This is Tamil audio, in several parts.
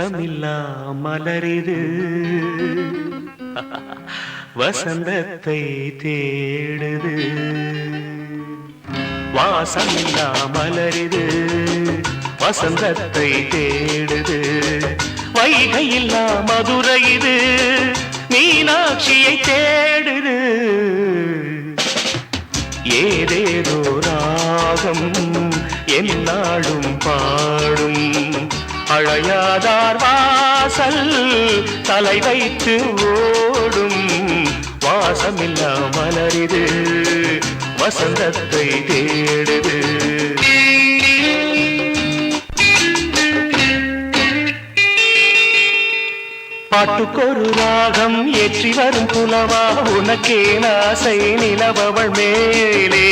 வசமில்லா மலரிது. வசந்தத்தை தேடுது. வாசமில்லா மலரிது. வசந்தத்தை தேடுது. வைகையில்லா மதுரை இது மீனாட்சியை தேடுது. ஏதேதோ ராகம் என்னாடும் பாடும். அழையாதார் வாசல் தலை வைத்து ஓடும் வாசமில்லா மலரிது வசந்தத்தை தேடுது. பாட்டுக்கொரு ராகம் ஏற்றி வரும் புலவா உனக்கே நாசை நிலவவள் மேலே.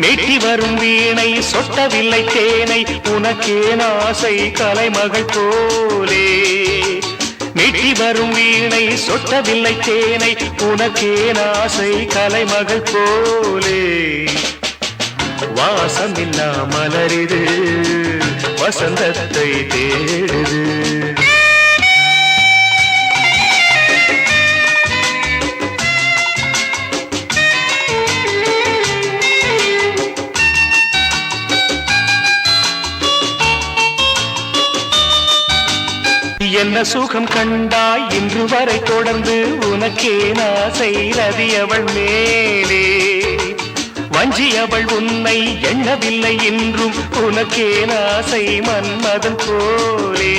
மீட்டி வரும் வீணை சொட்டவில்லை தேனை உனக்கேன் ஆசை கலைமகள் போலே. மீட்டி வரும் வீணை சொட்டவில்லை தேனை உனக்கேன் ஆசை கலைமகள் போலே. வாசமில்லா மலரிது வசந்தத்தை தேடுது. என்ன சுகம் கண்டாய்? இன்று வரை தொடர்ந்து உனக்கே நாசை ரதி அவள் மேலே? வஞ்சி அவள் உன்னை எண்ணவில்லை என்றும் உனக்கே நாசை மன்மதன் போலே.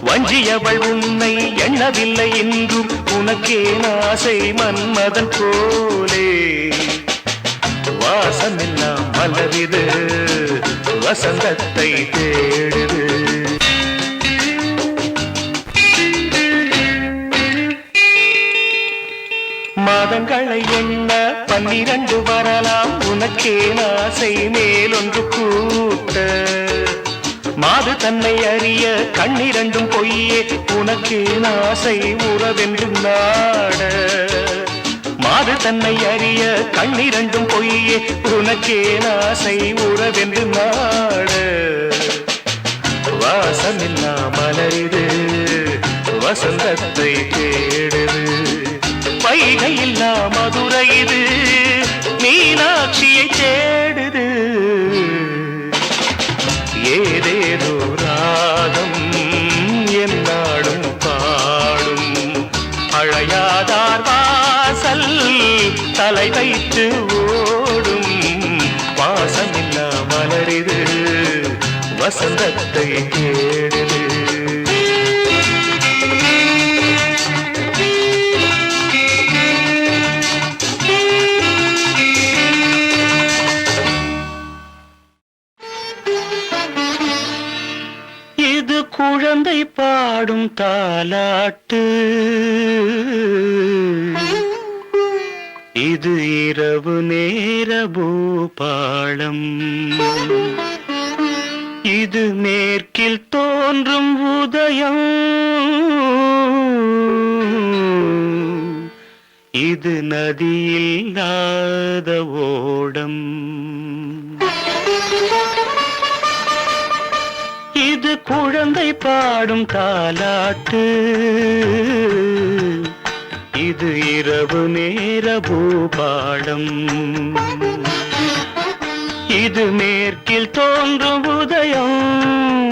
வஞ்சி அவள் உன்னை எண்ணவில்லை என்றும் உனக்கே நாசை மன்மதன் போலே. வாசமெல்லாம் மலரிது வசந்தத்தை தேடுது. மாதங்களை எண்ண பன்னிரண்டு வரலாம். உனக்கே நாசை மேலொன்று கூட்ட. மாது தன்னை அறிய கண்ணிரண்டும் பொய்யே உனக்கே நாசை உறவென்று நாட. மாது தன்னை அறிய கண்ணிரண்டும் பொய்யே உனக்கே நாசை உறவென்று நாட. வாசமில்லா மலரிது வசந்தத்தை தேடுது. வைகையில்லா மதுரை இது மீனாட்சியை தேடுது. ஏதேதோ ராகம் என்னாடும் பாடும். அழையாதார் வாசல் தலை வைத்து ஓடும். வாசமில்லா மலரிது. வசந்தத்தை தேடுது பாடும் தாலாட்டு. இது இரவு நேர பூபாளம் இது மேற்கில் தோன்றும் உதயம். இது நதியில்லாத ஓடம். இது குழந்தை பாடும் தாலாட்டு இது இரவு நேர பூபாடம். இது மேற்கில் தோன்றும் உதயம்.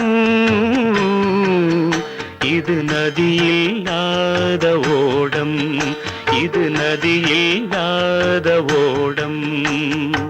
இது நதியில்லாத ஓடம். இது நதியில்லாத ஓடம்.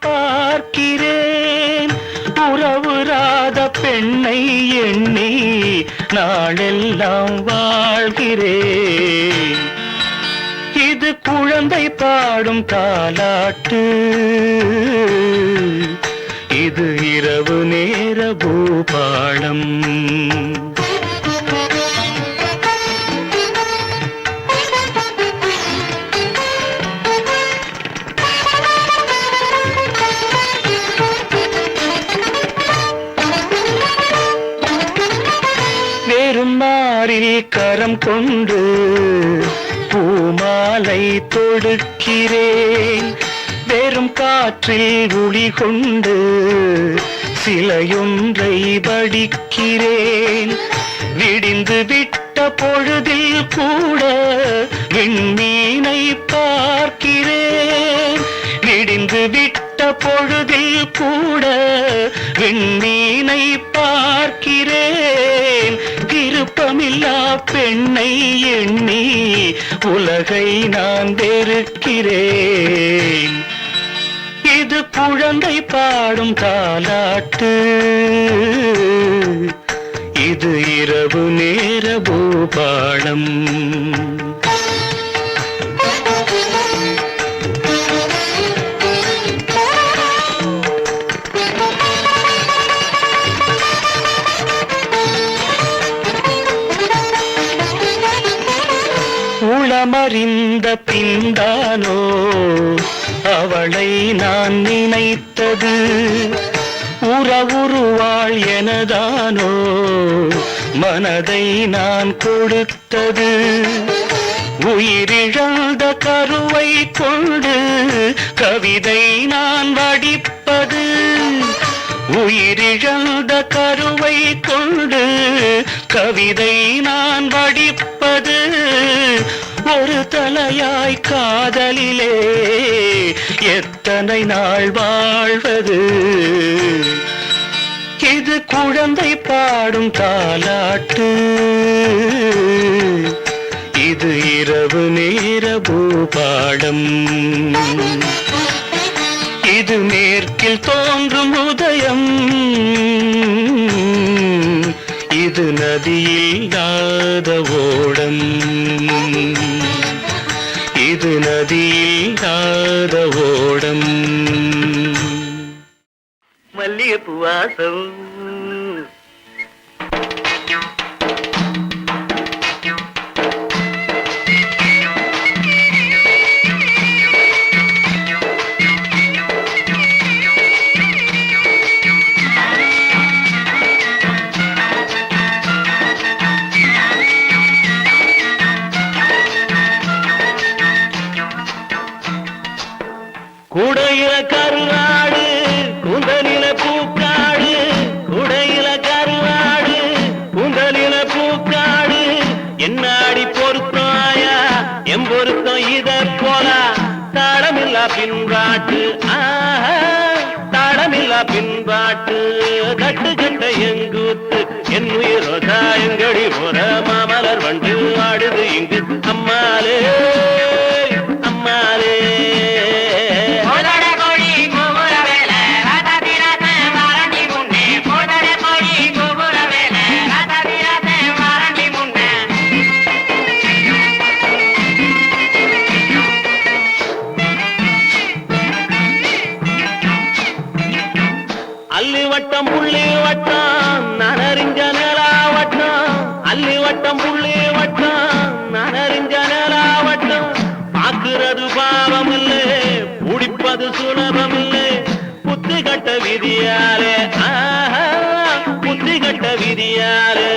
பார்க்கிறேன். உறவுராத பெண்ணை எண்ணி நாளெல்லாம் வாழ்கிறேன். இது குழந்தை பாடும் தாலாட்டு. இது இரவு நேர பூபாளம் மாறில் கரம் கொண்டு பூமாலை தொடுக்கிறேன். வெறும் காற்றில் ஒளி கொண்டு சிலையொன்றை வடிக்கிறேன். விடிந்து விட்ட பொழுதில் கூட விண்மீனை பார்க்கிறேன். விடிந்து விட்ட பொழுதில் கூட விண்மீனை பார்க்கிறேன். விருப்பமில்லா பெண்ணை எண்ணி உலகை நான் வெறுக்கிறேன். இது குழந்தை பாடும் தாலாட்டு. இது இரவு நேர பூபாளம். மறிந்த பின்தானோ அவளை நான் நினைத்தது உறவுருவாள் எனதானோ மனதை நான் கொடுத்தது உயிரிழந்த கருவை கொண்டு கவிதை நான் வடிப்பது உயிரிழந்த கருவை கொண்டு கவிதை நான் வடிப்பது ஒரு தலையாய் காதலிலே எத்தனை நாள் வாழ்வது? இது குழந்தை பாடும் தாலாட்டு. இது இரவு நேர பூபாடம். இது மேற்கில் தோன்றும் உதயம். இது நதியில்லாத ஓடம் இது நதியில்லாத ஓடம் மல்லிகைப்பூ வாசம் எங்கூத்து என் உயிர் எங்கடி ஒரு மாமலர் வண்டு ஆடுது இங்கு. அம்மாலே வட்டம் நனறிஞ்ச நிலா வட்டம் அல்லி வட்டம் புள்ளி வட்டம். நனறிஞ்ச நிலா வட்டம் பாக்குறது பாவம் இல்லை பிடிப்பது சுலபம் இல்லை புத்தி கட்ட விதியாலே புத்தி கட்ட விதியாலே.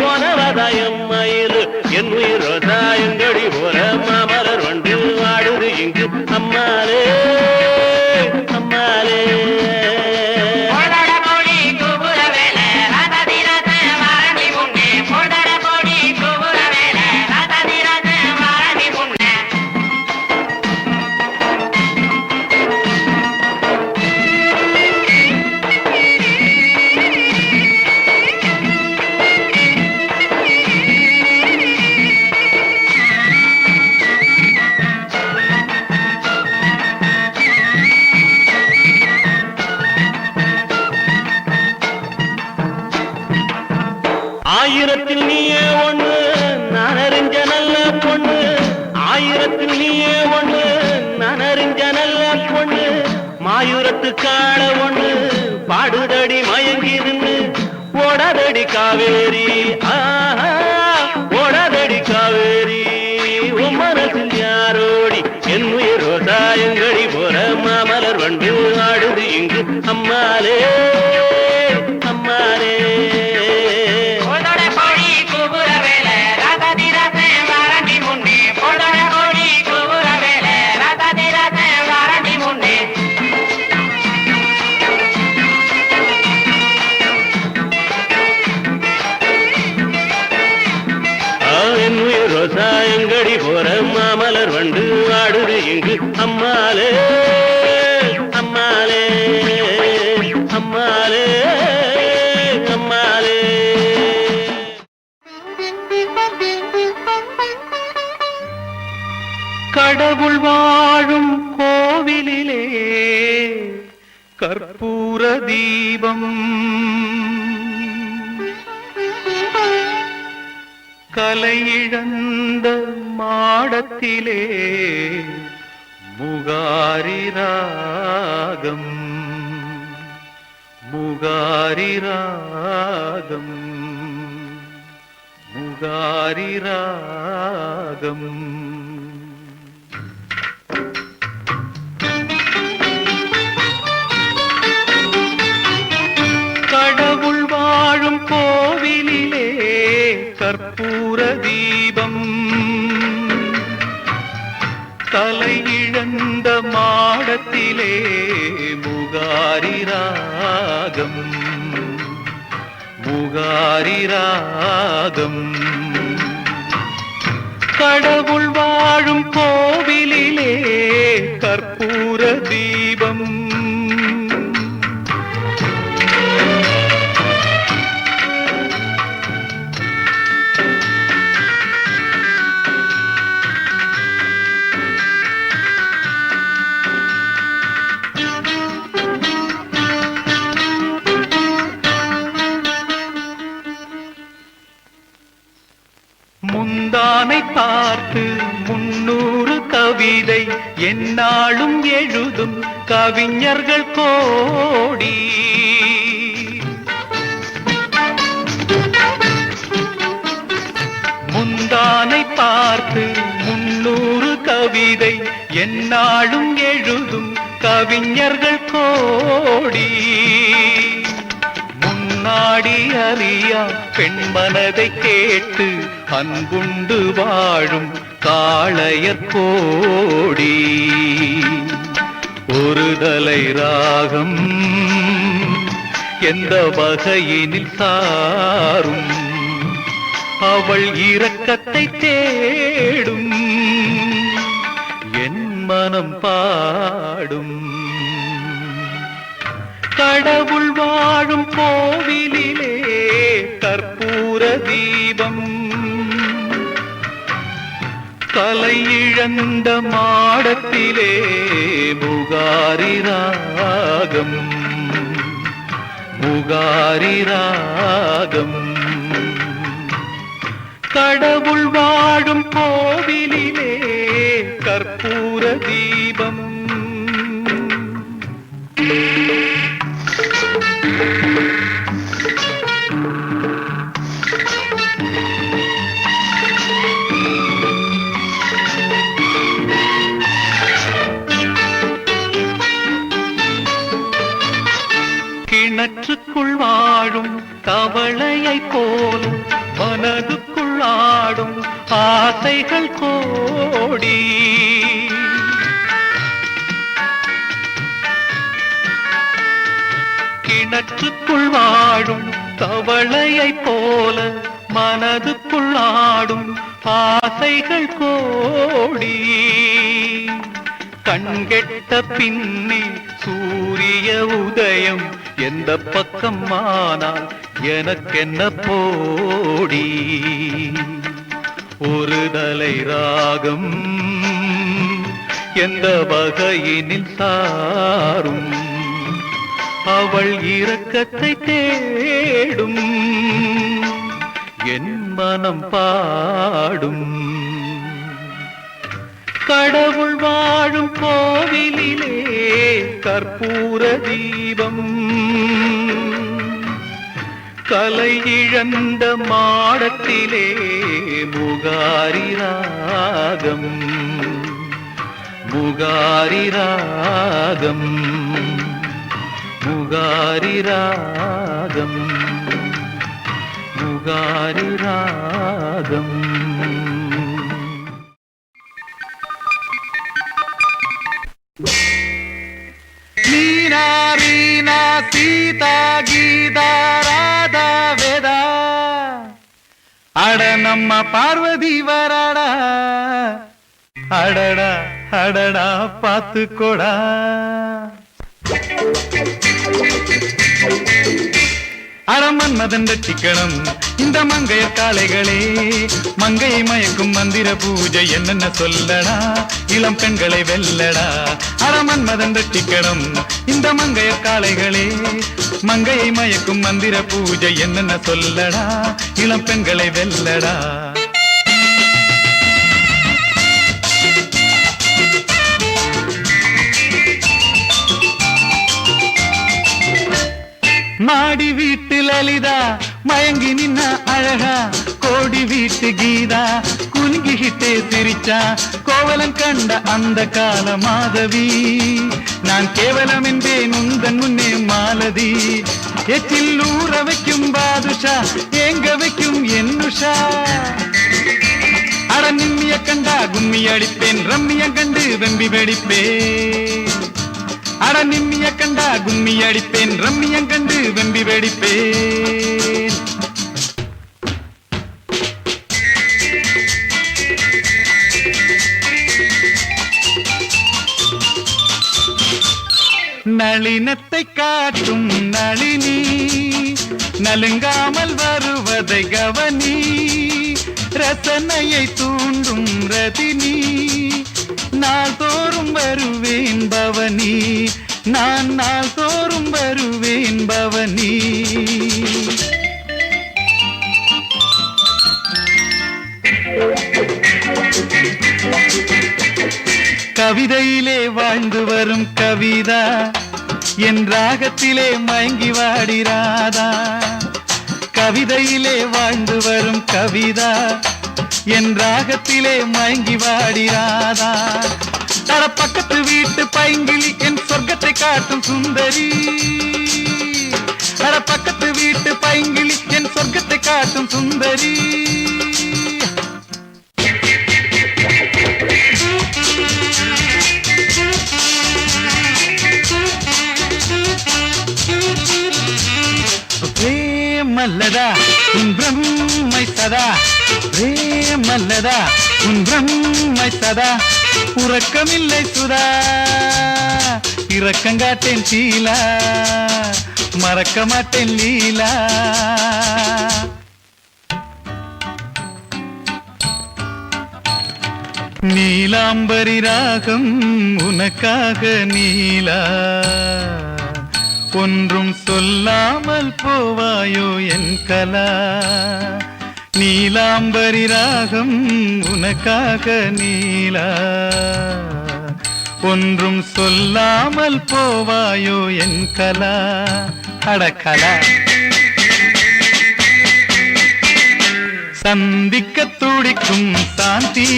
போனவதாயம் மயில் என் போல மாமலர் வாடுது இங்கு அம்மாளே காவேரி ஆஹா கலையிழந்த மாடத்திலே முகாரி ராகம் முகாரி ராகம் முகாரி ராகம். கற்பூர தீபம் இழந்த மாடத்திலே முகாரி ராகம். முகாரி ராகம். கடவுள் வாழும் கோவிலிலே கற்பூர தீபம் என்னாலும் எழுதும் கவிஞர்கள் கோடி. முந்தானை பார்த்து முன்னூறு கவிதை என்னாலும் எழுதும் கவிஞர்கள் கோடி. முன்னாடி அறியா பெண் மனதை கேட்டு அன்புண்டு வாழும் காளையர் கோடி ஒரு தலை ராகம் எந்த வகையினில் சாரும் அவள் இரக்கத்தை தேடும் என் மனம் பாடும். கடவுள் வாழும் கோவிலிலே கற்பூர தீபம் கலை இழந்த மாடத்திலே புகாரி ராகம். புகாரி ராகம். கடவுள் வாழும் கோவிலிலே கற்பூர தீபம். thank you வாழும் தவளையைப் போல மனதுக்குள்ளாடும் ஆசைகள் கோடி. கிணற்றுக்குள் வாழும் தவளையைப் போல மனதுக்குள்ளாடும் ஆசைகள் கோடி. கண்கெட்ட பின்னே சூரிய உதயம் எந்த பக்கம் ஆனால் எனக்கென்ன போடி? ஒரு தலை ராகம் எந்த வகையினில் சாரும் அவள் இரக்கத்தை தேடும் என் மனம் பாடும். கடவுள் வாழும் கோவிலிலே கற்பூர தீபம் கலை இழந்த மாடத்திலே முகாரி ராகம். முகாரி ராகம். முகாரி ராகம். முகாரி ராகம். மீனா ரீனா சீதா கீதா ராதா வேதா அட நம்ம பார்வதி வராடா. அடடா அடடா பாத்துக்கோடா அட மன்மதன் ரட்டிக்கணும் இந்த மங்கைய காளைகளே மங்கையை மயக்கும் மந்திர பூஜை என்னென்ன சொல்லடா? இளம் பெண்களை வெல்லடா? அடமன் மதன் ரட்டிக்கணும் இந்த மங்கைய காளைகளே மங்கையை மயக்கும் மந்திர பூஜை என்னென்ன சொல்லடா? இளம் பெண்களை வெல்லடா. மாடி வீட்டு லலிதா மயங்கி நின்ன அழகா. கோடி வீட்டு கீதா. குலுங்கிக்கிட்டே திரிச்சா. கோவலம் கண்ட அந்த கால மாதவி. நான் கேவலம் என்பேன் உந்தன் முன்னே மாலதி. எச்சில் ஊற வைக்கும் பாதுஷா. எங்க வைக்கும் என்னுஷா அட நிம்மிய கண்டா கும்மி அடிப்பேன். ரம்மிய கண்டு வெம்பி வெடிப்பேன் அட நிம்மிய கண்டா கும்மி அடிப்பேன் ரம்மியம் கண்டு வெம்பி வெடிப்பேன். நளினத்தை காட்டும் நளினி நலுங்காமல் வருவதை கவனி ரசனையை தூண்டும் ரதினி. நாள் தோறும் வருவேன் பவனி. நான் நாள் தோறும் வருவேன் பவனி. கவிதையிலே வாழ்ந்து வரும் கவிதா என் ராகத்திலே மயங்கி வாடிராதா. கவிதையிலே வாழ்ந்து வரும் கவிதா என் ராகத்திலே மயங்கி வாடிராதா தர பக்கத்து வீட்டு பைங்கிலி என் சொர்க்கத்தை காட்டும் சுந்தரி. தர பக்கத்து வீட்டு பைங்கிலி என் சொர்க்கத்தை காட்டும் சுந்தரி. பிரேமல்லதா உன் சதா பிரேமல்லதா உன் பிரம்மை சதா. உறக்கமில்லை சுதா. இரக்கங்காட்டேன் சீலா. மறக்க மாட்டேன் லீலா. நீலாம்பரி ராகம் உனக்காக நீலா. ஒன்றும் சொல்லாமல் போவாயோ என் கலா. நீலாம்பரி ராகம் உனக்காக நீலா. ஒன்றும் சொல்லாமல் போவாயோ என் கலா. அடக்கலா சந்திக்க துடிக்கும் சாந்தி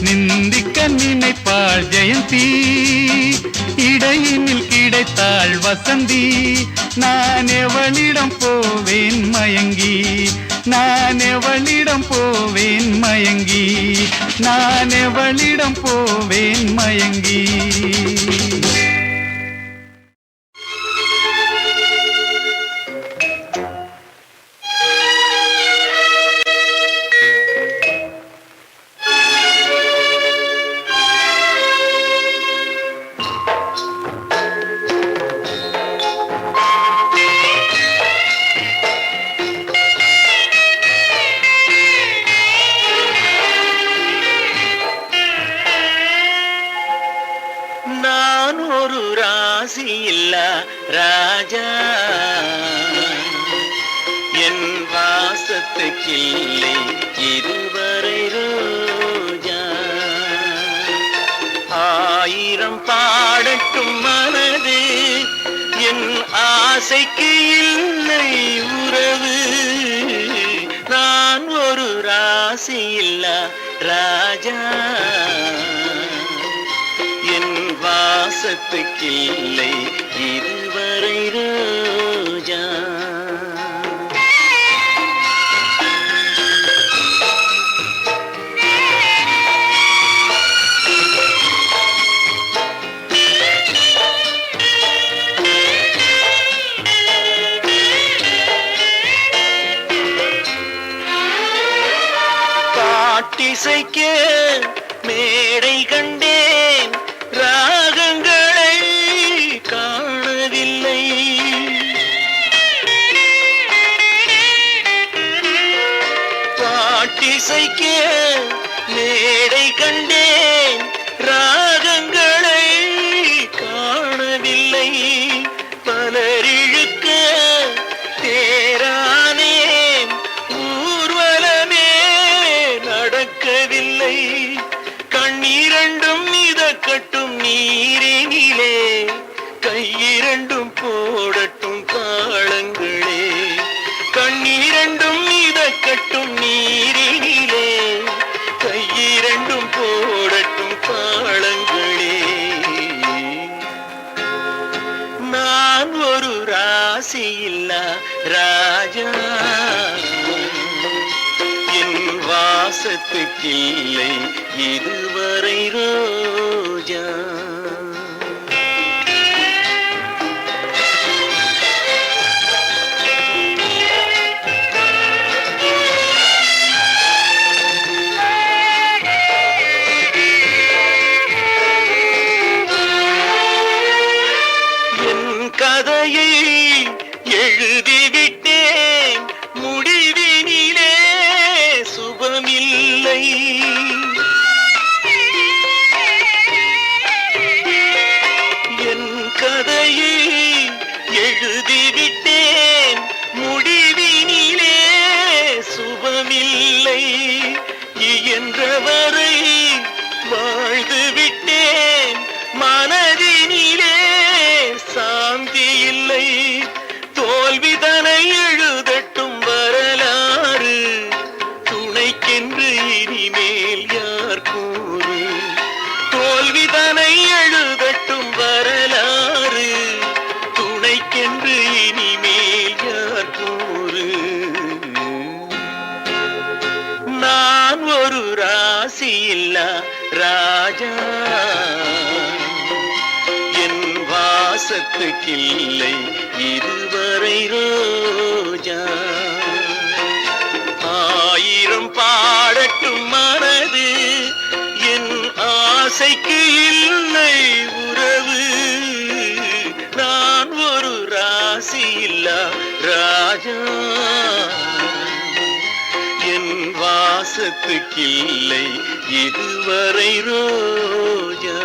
நிந்திக்க நினைப்பாள் ஜெயந்தி. இடையினில் கிடைத்தாள் வசந்தி நான் எவளிடம் போவேன் மயங்கி. நான் எவளிடம் போவேன் மயங்கி? நான் எவளிடம் போவேன் மயங்கி? ஒரு ராசி இல்லா ராஜா. என் வாசத்துக்கில்லை இதுவரை ரோஜா. ஆயிரம் பாடட்டும் மனது என் ஆசைக்கு இல்லை உறவு. நான் ஒரு ராசி இல்லா ராஜா. பாசத்துக்கு இல்லை இதுவரை ராஜா. என் வாசத்துக்கில்லை இதுவரை ரோஜா. கதையை எழுதிவிட்டு ராஜா. என் வாசத்துக்கில்லை இதுவரை ரோஜா. ஆயிரம் பாடட்டும் மனது என் ஆசைக்கு இல்லை உறவு. நான் ஒரு ராசி இல்லா ராஜா. என் வாசத்துக்கில்லை இதுவரை ரோஜா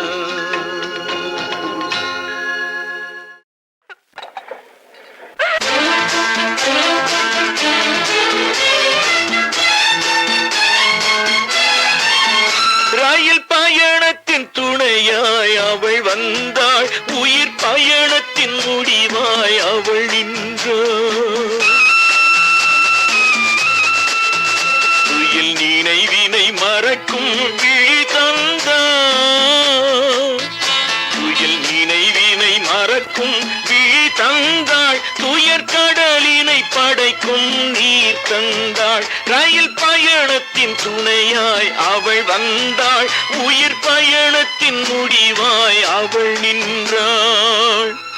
அவள் வந்தாள். உயிர் பயணத்தின் முடிவாய் அவள் நின்றாள்.